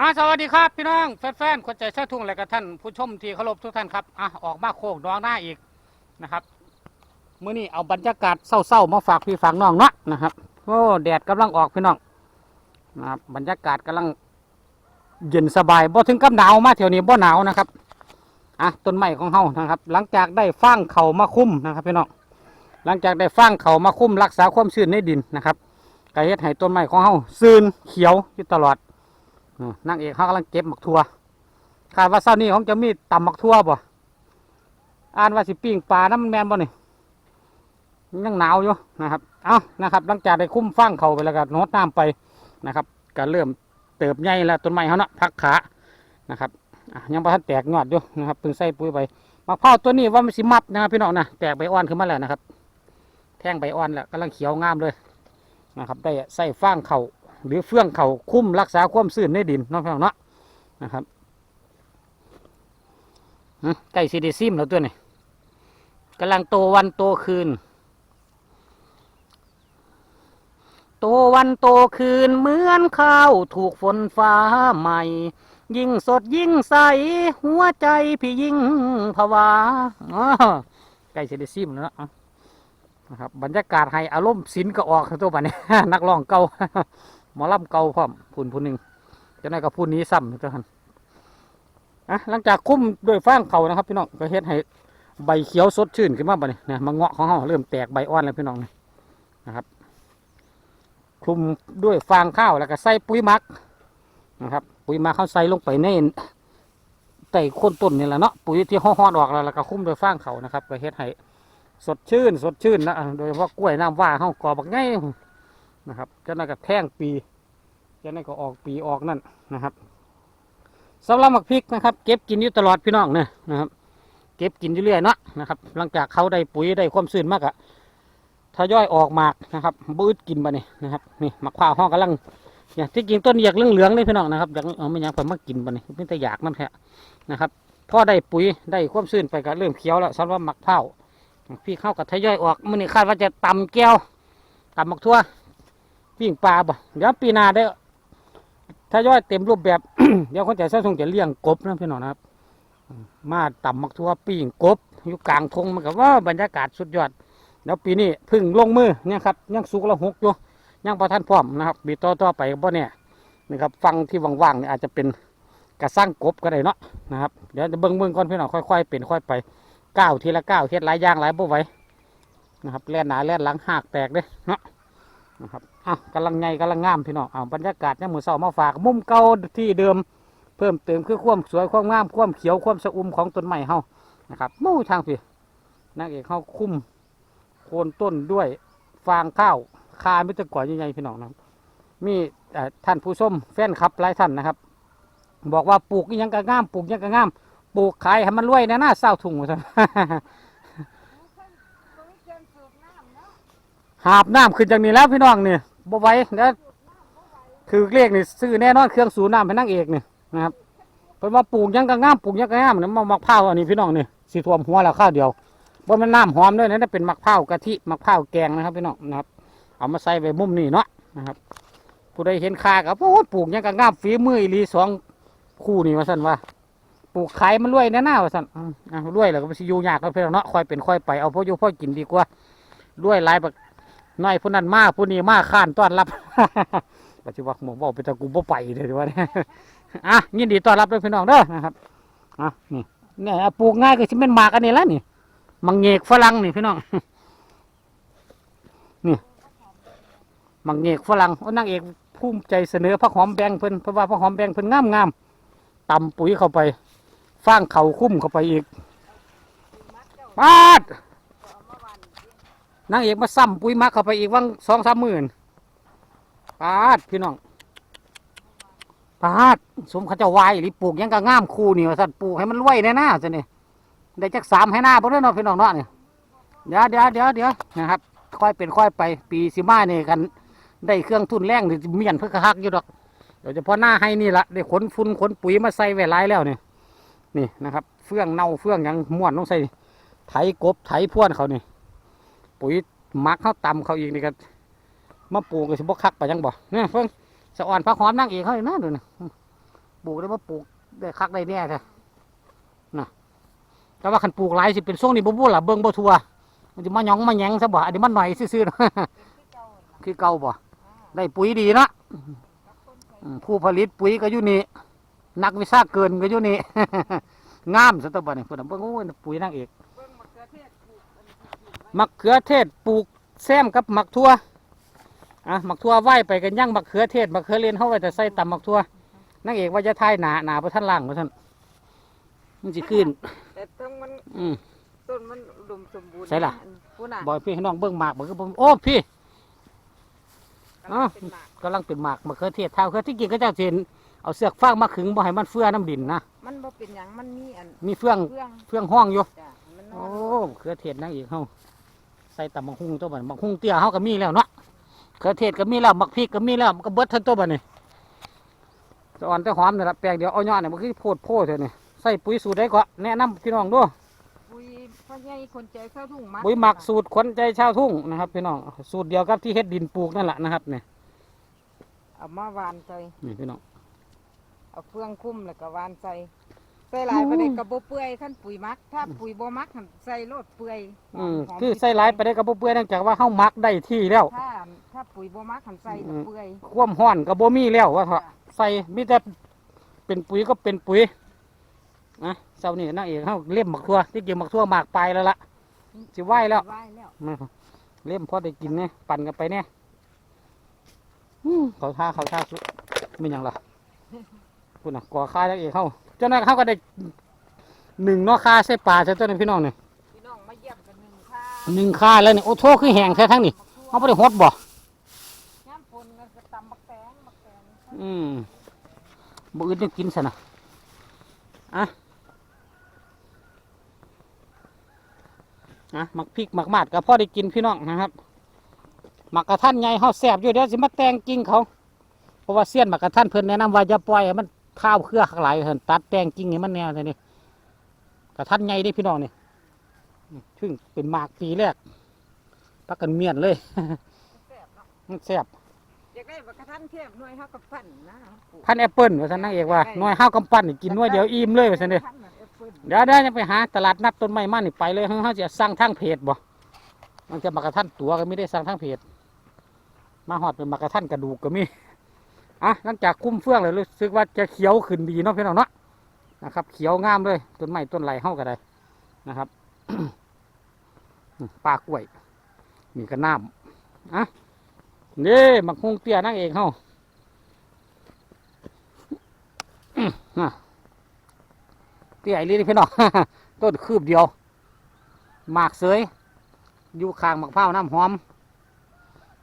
อ่าสวัสดีครับพี่น้องแฟนๆคนใจเชื่อทุ่งและกับท่านผู้ชมที่เคารพทุกท่านครับอะออกมาโคกน้องหน้าอีกนะครับมื้อนี้เอาบรรยากาศเศร้าๆมาฝากพี่ฝากน้องเนาะนะครับโอ้แดดกำลังออกพี่น้องนะครับบรรยากาศกำลังเย็นสบายบ่ถึงกับหนาวมาแถวนี้บ่หนาวนะครับอะต้นไม้ของเฮานะครับ หลังจากได้ฟางเข่ามาคุ้มนะครับพี่น้องหลังจากได้ฟางเข่ามาคุ้มรักษาความชื้นในดินนะครับก็เฮ็ดให้ต้นไม้ของเฮาซื่นเขียวอยู่ตลอด นางเอกเขากำลังเก็บหมักทั่วคาดว่าเช้านี้เขาจะมีต่ำหมักทั่วบ่อ่านว่าสิปิ้งปลาน้ำมันแมนบ่นี่ยังหนาวอยู่นะครับ เอานะครับ หลังจากได้คุ้มฟางเขาไปแล้วก็โนดน้ำไปนะครับก็เริ่มเติบใหญ่แล้วต้นไม้เขาเนาะพักขานะครับยังบ่ทันแตกยอดอยู่นะครับเพิ่งใส่ปุ๋ยไปมะพร้าวตัวนี้ว่ามันสิมับนะครับพี่น้องนะแตกใบอ่อนขึ้นมาแล้วนะครับ แท่งใบอ่อนแล้วกำลังเขียวงามเลยนะครับ ได้ใส่ฟางเข่า หรือเฟื่องเขาคุ้มรักษาความชื้นในดินน้องพี่น้องเนาะนะครับไก่ซีดีซิมแล้วตัวนี้กำลังโตวันโตคืน โตวันโตคืนเหมือนข้าวถูกฝนฟ้าใหม่ ยิ่งสดยิ่งใส หัวใจพี่ยิ่งผวาไก่ซีดีซิมแล้วนะครับบรรยากาศให้อารมณ์ศิลก็ออกตัวบัดนี้ นักร้องเก่า มอลำเก่าพร้อมพุ่นผู้หนึ่งจะได้กับผู้นี้ซ้ำเจ้าหันอะหลังจากคุ้มด้วยฟางเขานะครับ พี่น้องก็เฮ็ดให้ใบเขียวสดชื่นขึ้นมาบ่เนี่ยนี่ยมาเงาะของเขาเริ่มแตกใบอ่อนแล้วพี่น้องนะครับ คลุมด้วยฟางข้าวแล้วก็ใส่ปุ๋ยมักนะครับ ปุ๋ยมักเขาใส่ลงไปในใต้โคนต้นนี่แหละเนาะปุ๋ยที่ห่อๆออกแล้วแล้วก็คลุมด้วยฟางเขานะครับก็เฮ็ดให้สดชื่น สดชื่นนะโดยเฉพาะกล้วยน้ำว่าเขากอบักไง นะครับจ้านั่นก็แท่งปีจ้านั่นก็ออกปีออกนั่นนะครับสำหรับหมักพริกนะครับ เก็บกินอยู่ตลอดพี่น้องเนี่ยนะครับ เก็บกินอยู่เรื่อยเนาะนะครับ หลังจากเขาได้ปุ๋ยได้ความชื้นมากอะทยอยออกหมากนะครับบืดกินมาเนี่ยนะครับนี่หมักข้าวห้องกำลังเนี่ยที่จริงต้นอยากเหลืองๆเลยพี่น้องนะครับอยากเอาไม่อยากไปมากินมาเนี่ยไม่แต่อยากมันแค่นะครับพอได้ปุ๋ยได้ความชื้นไปก็เริ่มเขียวแล้วสำหรับหมักข้าวพี่เข้ากับทยอยออกมื่อนี้คาดว่าจะตำแก้วตำหมักทั่ว ปิ้งปลาบ่เดี๋ยวปีนาได้ ถ้าย่อยเต็มรูปแบบ เดี๋ยวคนใจเส้นทงจะเลี้ยงกบนะพี่น้องนะครับมาต่ำมักทั่วปิ้งกบอยู่กลางทงมันก็ว่าบรรยากาศสุดยอดเดี๋ยวปีนี้พึ่งลงมือเนี่ยครับยังสุกละหกอยู่ยังประทันพร้อมนะครับปีต่อต่อไปบ่เนี่ยนะครับฟังที่ว่างๆเนี่ยอาจจะเป็นกระสร้างกบก็ได้เนาะนะครับเดี๋ยวจะเบิ่งเบิ่งก่อนพี่น้องค่อยๆเป็นค่อยไปก้าวทีละก้าวเฮ็ดหลายอย่างหลายบ่ไหวนะครับแล่นหนาแล่นหลังหักแตกเด้เนาะนะครับ อะกำลังไงกำลังงามพี่น้องอ่าบรรยากาศเนี่ยมือเสามาฝาก มุมเก่าที่เดิม เพิ่มเติมคือความสวยความงามความเขียวความสะอุ่มของต้นไม้เฮานะครับมู่ทางพี่นางเอกเฮาคุ้มโคนต้นด้วยฟางข้าวคาไม่ตะก่อนใหญ่ๆพี่น้องนะครับมีเอ่อท่านผู้ชมแฟนคลับหลายท่านนะครับ บอกว่าปลูกอิหยังก็งามปลูกอิหยังก็งามปลูกขายให้มันรวยแนะน่าเศร้าถุงว่าซั่นหาบน้ำขึ้นจากนี้แล้วพี่น้องนี่ บ่ไหว้แล้วถือเลขนี่ซื้อแน่นอนเครื่องสูบน้ำให้นางเอกนี่นะครับเพิ่นว่าปลูกยังก็งามปลูกยังก็งามนี่มะมะพร้าวอันนี้พี่น้องนี่สิท่วมหัวแล้วข้าวเดียวบ่มันน้ำหอมด้วยนะนั่นเป็นมะพร้าวกะทิมะพร้าวแกงนะครับพี่น้องนะครับ เอามาใส่ไว้มุมนี้เนาะนะครับผู้ใดเห็นค่าก็โอ้ปลูกยังก็งามฝีมืออีลีสองคู่นี่ว่าซั่นว่าปลูกขายมันรวยแน่ๆว่าซั่นอืมอะรวยแล้วก็บ่สิอยูยากแล้วพี่องเนาะคอยเป็นคอยไปเอาพ่ออยู่พ่อกินดีกว่ารวยหลายแบัก น้อยผู้นั้นมาผู้นี้มาข้านต้อนรับปัจจุบันผมบอกไปแต่กูบ่ไปเลยดีว่าเนี่ยอะยินดีต้อนรับด้วยพี่น้องเด้อนะครับอะนี่เนี่ยปลูกง่ายก็สิเป็นหมากอันนี้แล้วนี่มังเงกฝรั่งนี่พี่น้องนี่มังเงกฝรั่งโอ้นางเอกภูมิใจเสนอพระหอมแบงเพิ่นเพราะว่าพระหอมแบงเพิ่นงามงามตำปุ๋ยเข้าไปฟางเข่าคุ้มเข้าไปอีกปาด นางเอกมาซ้ำปุ๋ยมักเข้าไปอีกวังสองสามหมื่นปาดพี่น้องปาดสมเขาจะวายหรือปลูกยังก็ง่ามคูนี่ว่าสัตว์ปลูกให้มันรวยแน่น่าจะนี่ได้จักสามให้หน้าบ่ได้อเนาะพี่น้องเนาะเนี่ยเดี๋ยวเดี๋ยวเดี๋ยวเดี๋ยวนะครับ ค่อยเป็นค่อยไปปีสิมาเนี่ยกัน ได้เครื่องทุนแรงหรือเมียนเพื่อคักอยู่ดอกเดี๋ยวเฉพาะหน้าให้นี่ละได้ขนฝุ่นขนปุ๋ยมาใส่ไว้หลายแล้วเนี่ยนี่นะครับ เฟื่องเน่าเฟื่องยังม้วนต้องใส่ไถกบไถพ่วนเขานี่ ปุ๋ยหมักเขาตำเขาอีกนี่ก็มาปลูกก็สิบคักไปยังบ่เนี่ยเพิ่งสะอ่อนพักหอมนั่งอีกเขาอีกนะดูนะลูกได้มาปลูกได้คักได้แน่แท้นะแต่ว่าคันปลูกหลายสิเป็นช่วงนี้บ่บ่ล่ะเบิ่งบ่ทัวมันสิมาหยองมาแยงซะบ่อันนี้มันหน่อยซื่อๆคือเก่าบ่ได้ปุ๋ยดีนะผู้ผลิตปุ๋ยก็อยู่นี่นักวิชาเกินก็อยู่นี่งามซะตัวบ่นี่เพิ่นนะเบิ่งโอ้ปุ๋ยนางเอก นี้ปลูกไว้มะเขือเทศปลูกแซมกับมะทั่วอะมะทั่วไหวไปกันย่างมะเขือเทศมะเขือเลียนเฮาไว้แต่ใส่ตำมะทั่วนางเอกว่าจะทายหนาหนาบ่ทันล่างบ่ทันมันสิขึ้น แต่ต้องมันอืมต้นมันอุดมสมบูรณ์ใช่ล่ะอันพูน่ะบอกให้พี่ให้น้องเบิ่งหมากบ่คือผมโอ้พี่กำลังเป็นหมากกำลังเป็นหมากมะเขือเทศเท่าคือที่จริงก็เจ้าสิเห็นเอาเสือกฟางมาขึงบ่ให้มันเฟื่อน้ำดินนะมันบ่เป็นหยังมันมีอันมีเฟื่องเครื่องเฟื่องห้องอยู่ จ้ะมันนอโอ้นมะเขือเทศนางเอกเฮาใส่ตำบักหุ่งตัวบัดบักหุ่งเตี้ยเฮาก็มีแล้วเนาะเขือเทศก็มีแล้วมักพริกก็มีแล้วมันก็เบิดทั้งตัวบัดนี่จะอ่อนจะหอมนี่ล่ะแปลงเดียวเอายอดนี่มันคือโพดโพดเท่านี่ใส่ปุ๋ยสูตรใดก็แนะนำพี่น้องด้วยปุ๋ยพ่อใหญ่คนใจเข้าทุ่งมัดปุ๋ยหมักสูตรขวัญใจชาวทุ่งนะครับพี่น้องสูตรเดียวกับที่เฮ็ดดินปลูกนั่นแหละนะครับเนี่ยเอามาหวานใส่นี่พี่น้องเอาเฟืองคุ้มแล้วก็หวานใส่ ใส่หลายไปเลยกระบ่เปื่อยขั้นปุ๋ยมัก ถ้าปุ๋ยบ่มักหั่นใส่โลดเปื่อยหอืมหมคือใส่หลายไปได้กับเปื่อยเนื่องจากว่าเฮามักได้ที่แล้ว ถ้าถ้าปุ๋ยบ่มักหั่นใส่อืม เปื่อย ความห้อนก็บ่มีแล้วว่าเถอะใส่มีแต่เป็นปุ๋ยก็เป็นปุ๋ยนะเช้านี้นางเอกเฮาเล่มหมักทั่วที่จริงหมักทั่วหมากปลายแล้วล่ะ สิไหวแล้ว ไหวแล้วมาเล่มพอได้กินเนี่ยปั่นกันไปเนี่ยอืมเขาท่าเขาท่าสุดไม่หยังล่ะคุณน่ะก่อค่ายนางเอกเฮา เจ้านั้นเขาก็ได้หนึ่งเนอค่าใส่ปลาใช่ตัวนี้พี่น้องเนี่ยพี่น้องมาเยี่ยมกันหนึ่งค่ะหนึ่งค่าแล้วเนี่ยโอ้โทคือแห้งแค่ทั้งนี้เขาไม่ได้หดบ่ย่ามฝนก็ตำบักแตงบักแตงอืมบ่อื่นจะกินซะนะอะอะหมักพริกหมักมาดก็พอได้กินพี่น้องนะครับหมักกระทันใหญ่เฮาแสบอยู่เดี๋ยวสิมาแต่งกิ่งเขาเพราะว่าเสี้ยนหมักกระทันเพิ่นแนะนำว่าอย่าปล่อยให้มัน ข้าวเครือข้างหลายเพิ่นตัดแต่งกิ่งให้มันแนวเลยนี่กระทันใหญ่เด้พี่น้องนี่ซึ่งเป็นหมากปีแรกพักกันเมียนเลยแซ่บเนาะมันแซ่บอยากได้บักกระทันเทพหน่วยเฮากับปั้นนะปลูกพันแอปเปิลว่าซั่นนางเอกว่าหน่วยห้าวกำปั้นนี่กินหน่วยเดียวอิ่มเลยว่าซั่นเด้พันธุ์แอปเปิ้ลเดี๋ยวเดี๋ยวจะไปหาตลาดนัดต้นไม้มานี่ไปเลยเขาจะสั่งทางเพจบ่มันจะมากระทันตัวก็ไม่ได้สั่งทางเพจมาหอดเป็นมากระทันกระดูกก็มี อะหลังจากคุ้มเฟื่องเลยรู้สึกว่าจะเขียวขึ้นดีเนาะพี่น้องเนาะนะครับ เขียวงามเลยต้นไม้ต้นไหลเฮาก็ได้นะครับปลากล้วยมีกระน้ำอะนี่มักฮงเตี้ยนั่งเองเฮาอื้อน่ะเตี้ยลีนี่พี่น้องต้นคืบเดียวหมากเสยอยู่ข้างหมะพร้าน้ำหอม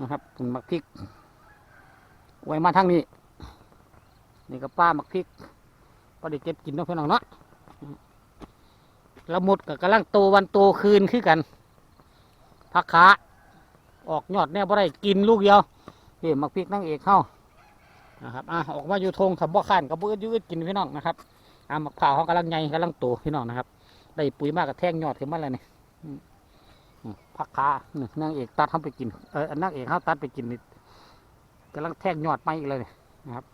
นะครับเป็นหมักพริก ไว้มาทางนี้ นี่ก็ป้าหมักพริกพอได้เก็บกินเนาะพี่น้องเนาะละมุดกับกำลังโตวันโตคืนคือกันพักขาออกยอดแน่บ่ได้กินลูกเดียวนี่หมักพริกนั่งเอกเข้านะครับอะออกมาอยู่ทงขับบ่ขานกับบ่อึดอยืดกินพี่น้องนะครับอ่ามะพร้าวเขากำลังใหญ่กำลังโตพี่น้องนะครับ ได้ปุ๋ยมากกับแท่งยอดขึ้นมาแล้วนี่ผักขานี่งเอกตัดเขาไปกินเออนางเอกเข้าตัดไปกินนี่ กำลังแท่งยอดไปอีกเลยนะครับ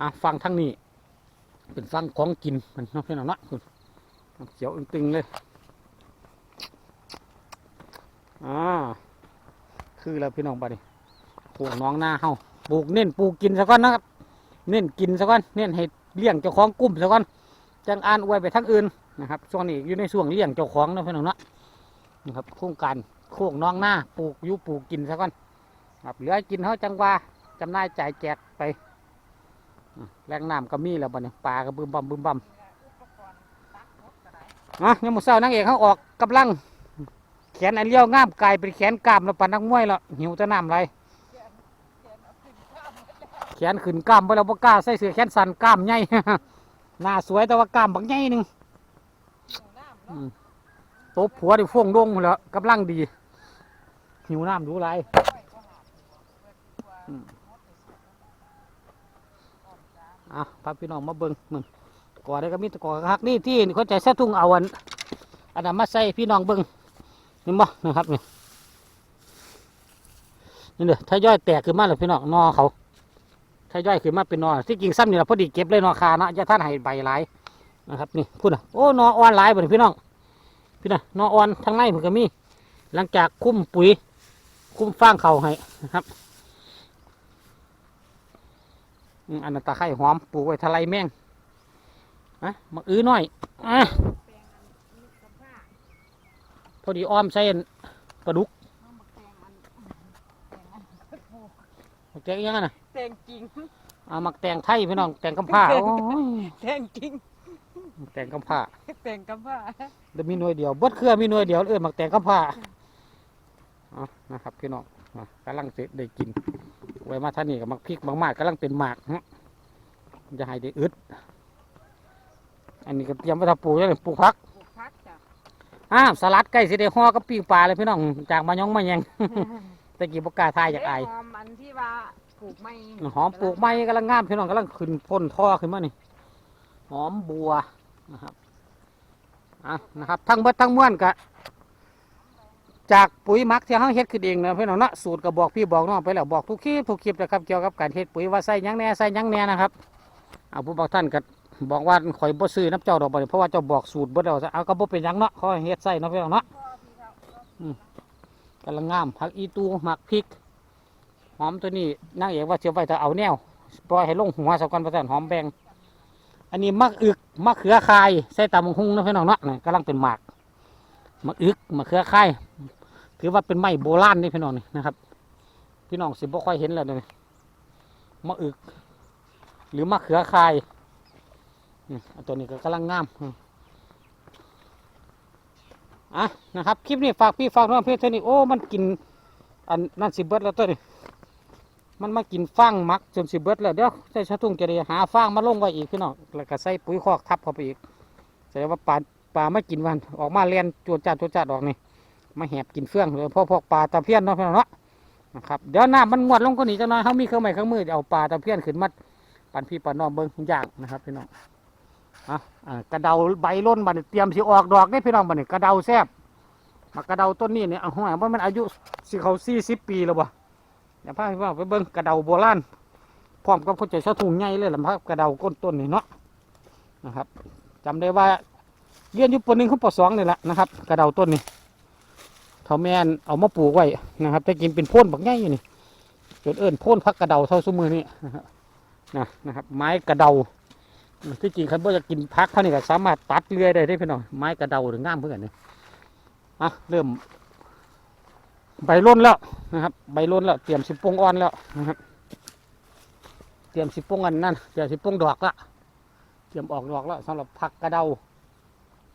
อะฟังทั้งนี้ เป็นฟังของกินมันเนาะพี่น้องเนาะคุณเขียวตึงๆเลยอ่าคือแล้วพี่น้องบัดนี้ปลูกน้องหน้าเฮาปลูกเน้นปลูกกินซะก่อนนะครับ เน้นกินซะก่อนเน้นให้เลี้ยงเจ้าของกลุ่มซะก่อนจังอ่านอวยไปทั้งอื่นนะครับช่วงนี้อยู่ในช่วงเลี้ยงเจ้าของนะพี่น้องเนาะนะครับโครงการโคกน้องหน้าปลูกยุปลูกกินซะก่อน ครับเหลือกินเขาจังว่าจำหนายจ่ายแจกไปแรงน้ำก็มีแล้วบัดนี้ปลาก็บึมบัมบึมบัมอุปกรณ์ตักหมดก็ได้อะยังมือเศร้านางเอกเขาออกกำลัง แขนอันเลี้ยวง่ามกลายเป็นแขนกล้ามแล้วปันนักมวยแล้วหิวจะน้ำไรแขนขึ้นกล้ามไปแล้วบ่กล้าใส่เสื้อแขนสั้นกล้ามใหญ่หน้าสวยแต่ว่ากล้ามบักใหญ่หนึ่งหิวน้ำอืเนาะมตบผัวดิฟ่วงดงแล้วกำลังดีหิวน้ำดูไร อะพาพี่น้องมาเบิ้งมึงก่อได้ก็มีตะกอฮักนี่ที่คนใจแซ่ทุ่งเอาอันอันนั้นมาใส่พี่น้องเบิ้งนี่บ่นะครับนี่นี่เด้อถ้าย่อยแตกขึ้นมาแล้วพี่น้องนอเขาถ้าย่อยขึ้นมาเป็นนอที่กิ่งซ้ำนี่ละพอดีเก็บเลยนอคาเนาะจะท่านให้ใบหลายนะครับนี่พูดอะโอ้นออ่อนหลายบ่นี่พี่น้องพี่น่ะหนออ่อนทั้งในมันก็มี หลังจากคุ้มปุ๋ย คุ้มฟางเขาให้นะครับ อืมอันนั้นตะไคร้หอมปลูกไว้ทะไลแมงอะมาอื้อหน่อยอะพอดีอ้อมใส่อันปลาดุกมักแตงยังไงนะแตงจริงเอามักแตงไทยพี่น้องแตงกำผ้าโอ้ยแตงจริงแตงกำผ้าแตงกับว่าเดี๋ยวมีหน่วยเดียวเบดเครือมีหน่วยเดียวเออมักแตงกำผ้าเอานะครับพี่น้องอะกำลังสิได้กิน ไว้มาท่านนี่กับมักพริกมักมากกำลังเป็นหมากฮะจะให้ได้อึด อันนี้ก็เตรียมไว้ทำปลูกแล้วนี่ปลูกพักปลูกพักจ้ะอ้าวสลัดใกล้สิได้ห่อกับปิ้งปลาเลยพี่น้องจากมายองมาแยงตะกี้บกล้าทายจากไอายหอมอันที่ว่าปลูกไม่หอมปลูกไม้กำลังงามพี่น้องกำลังขึ้นพ่นท่อขึ้นมานี่หอมบัวนะครับอะนะครับ ทั้งเบิดทั้งม้วนกะ จากปุ๋ยมักที่เขาเฮ็ดขึ้นเองนะเพี่น้องเนาะสูตรก็บอกพี่บอกน้องไปแล้วบอกทุกคลิปทุกคลิปนะครับเกี่ยวกับการเฮ็ดปุ๋ยว่าใส่ยังแน่ใส่ยังแน่นะครับเอาผู้บอกท่านก็บอกว่าข่อยบ่ซื้อน้ำเจ้าดอกบ่เพราะว่าเจ้าบอกสูตรบ่ได้เอาเอาก็บ่เป็นหยังเนาะขาให้เฮ็ดใส่เนาะพี่น้องเนาะกำลังงามผักอีตูหมักพริกหอมตัวนี้นางเอกว่าเสียไว้ถ้าเอาแนวปล่อยให้ลงหัวสักกันประจันหอมแบงอันนี้มักอึกมะเขือคายใส่ตำบักหุ่งนะพี่น้องเนาะกำลังเป็นหมากมะอึกมะเขือคาย ถือว่าเป็นไม้โบราณนี่พี่น้องนี่นะครับ พี่น้องสิบ่ค่อยเห็นแล้วนี่มะอึก หรือมะเขือคายตัวนี้ก็กำลังงามอะนะครับคลิปนี้ฝากพี่ฝากน้องเพื่อนเท่านี้โอ้มันกินอันนั่นสิเบิร์ดแล้วตัวนี้มันมากินฟางมักจนสิเบิดแล้วเดี๋ยวใส่ชะทุ่งจะได้หาฟางมาลงไว้อีกพี่น้องแล้วก็ใส่ปุ๋ยคอกทับเข้าไปอีกแสดงว่าปลาปลาไม่กินวันออกมาเลียนจวดจัดจวดจัดออกนี่ มาแหบกินเฟื่องเลยพวกพวกปลาตะเพียนเนาะพี่น้องเนาะนะครับเดี๋ยวน้ำมันงวดลงก็หนีจังน่อยเขามีเครื่องไม้เครื่องมือจะเอาปลาตะเพียนขึ้นมาปั่นพี่ปันน้องเบิ้งยางนะครับพี่น้องอะกระเดาใบล้นบันเตรียมสิออกดอกได้พี่น้องบันี้กระเดาแซบมากระเดาต้นนี้เนี่ยเอาหัวว่ามันอายุสิเขาสี่สิบปีแล้วบ่เดี๋ยวพาพี่ว่าไปเบิ่งกระเดาโบราณพร้อมกับเขาใจชะถุงใหญ่เลยล่ะพากระเดาก้นต้นนี่เนาะนะครับจำได้ว่าเรียนอยู่ปหนึ่งเขาปสองนี่แหละนะครับ กระเดาต้นนี่ เท่าแม่นเอามาปลูกไว้นะครับแต่กินเป็นพ่นบักใหญ่อยู่นี่จนเอิ้นพ่นพักกระเดาเท่าสมือนี่นะครับนะนะครับ ไม้กระเดาที่จริงคันบ่จะกินพักเขานี่ก็สามารถตัดเลื่อยได้ได้พี่น้องไม้กระเดาถึงงามเพื่อนเนี่อะเริ่มใบล้นแล้วนะครับ ใบล้นแล้วเตรียมสิบปงอ่อนแล้วนะครับเตรียมสิบปงอันนั่นเตรียมสิบปงดอกละเตรียมออกดอกแล้วสำหรับผักกระเดา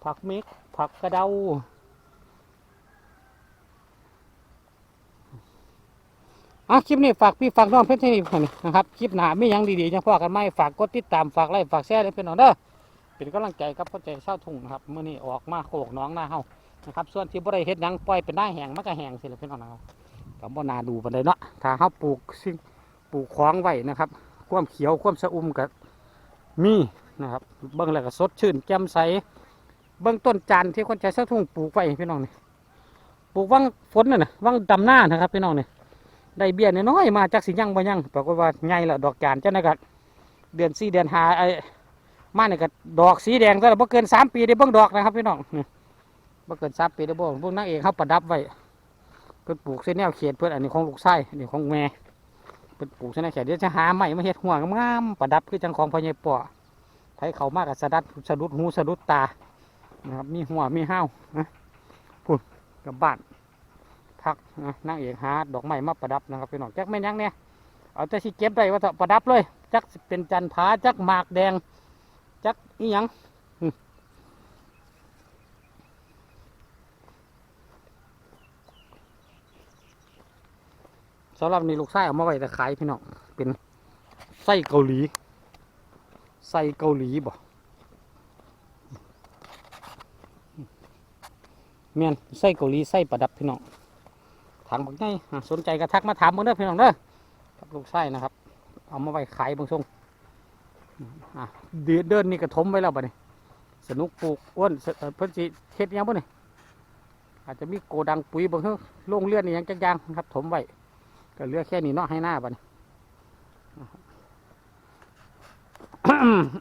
ผักเม็กผักกระเดา อะคลิปนี้ฝากพี่ฝากน้องเพื่อนที่นี่นะครับคลิปหน้าไม่ยังดีๆจะพ่อกันไหมฝากกดติดตามฝากไลค์ฝากแชร์ให้เพื่อนน้องเด้อเป็นกำลังใจครับเข้าใจเช่าทุ่งนะครับเมื่อนี้ออกมาโขกน้องหน้าเฮานะครับส่วนที่บริเฮ็ดหยังปล่อยเป็นหน้าแห้งมันก็แหงสิละพี่อนน้องนะครับก็บ่นาดูปานใดเนาะถ้าเฮาปลูกสิ่งปลูกของไว้นะครับความเขียวความสะอุ่มก็มีนะครับเบิ่งแล้วก็สดชื่นแจ่มใสเบิ่งต้นจานที่คนใช้สะทุ่งปลูกไว้พี่น้องนี่ปลูกวังฝนน่ะนะวังดำหน้านะครับพี่น้องนี่ ได้เบี้ยน้อยๆมาจากสิยังบ่ยังปรากฏว่าใหญ่ละดอกจานเจ้านะครับเดือนสี่เดือนหาไอ้มาเนี่ยก็ดอกสีแดงแต่ละบ่เกินสามปีได้เบิ่งดอกนะครับพี่น้องบ่เกินสามปีได้บ่พวกนักเอกเขาประดับไว้เพิ่นปลูกเส้นแนวเขตเพิ่อนอันนี้ของลูกชายอันนี้ของแม่เพิ่นปลูกเส้นแนวเขตเดี๋ยวจะหาใหม่มาเฮ็ดหัวงามประดับคือจังของพ่อใหญ่ป่อไผเขามากกับสะดัดสะดุดหูสะดุดตานะครับมีหัวมีห้าวนะพุ่นกับบ้าน พักนางเอกหาดอกไม้มาประดับนะครับพี่น้องจักแม่นยังเนี่ยเอาแต่สิเก็บได้ว่าเถอะประดับเลย จักเป็นจันผาจักหมากแดง จักอีหยังสำหรับนี่ลูกไส้เอามาไว้แต่ขายพี่น้องเป็นไส้เกาหลีไส้เกาหลีบ่เมียนไส้เกาหลีไส้ประดับพี่น้อง ถังบักไงสนใจก็ทักมาถามมึงเด้อพี่น้องเด้อกับลูกไส้นะครับ เอามาไว้ขายบางช่วงอะเดือนเดินนี่กระทมไว้แล้วบ่เนี่ยสนุกปลูกอ้วนเสเอ่อเพิ่นสิเฮ็ดยังบ่เนี่ยอาจจะมีโกดังปุ๋ยบางเฮ้อโรงเลือนนี่ยังจักอยางนะครับ ถมไว้ก็เลือกแค่นี้เนาะให้หน้าบ่เนี่ย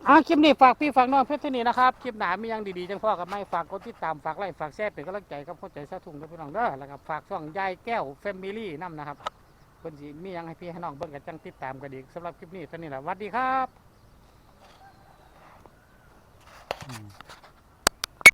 อะคลิปนี้ฝากพี่ฝากน้องเพชรที่นี่นะครับ คลิปหนามียังดีๆจังพ่อกับไม่ฝากกดติดตามฝากไลค์ฝากแชร์เป็นกำลังใจครับเข้าใจสะทุ่งด้วยพี่น้องเด้อแล้วก็ฝากช่องยายแก้วแฟมิลี่น้ำนะครับคนสีมียังให้พี่ให้น้องเบิ่งกันจังติดตามกันอีกสำหรับคลิปนี้เท่านี้แหละสวัสดีครับ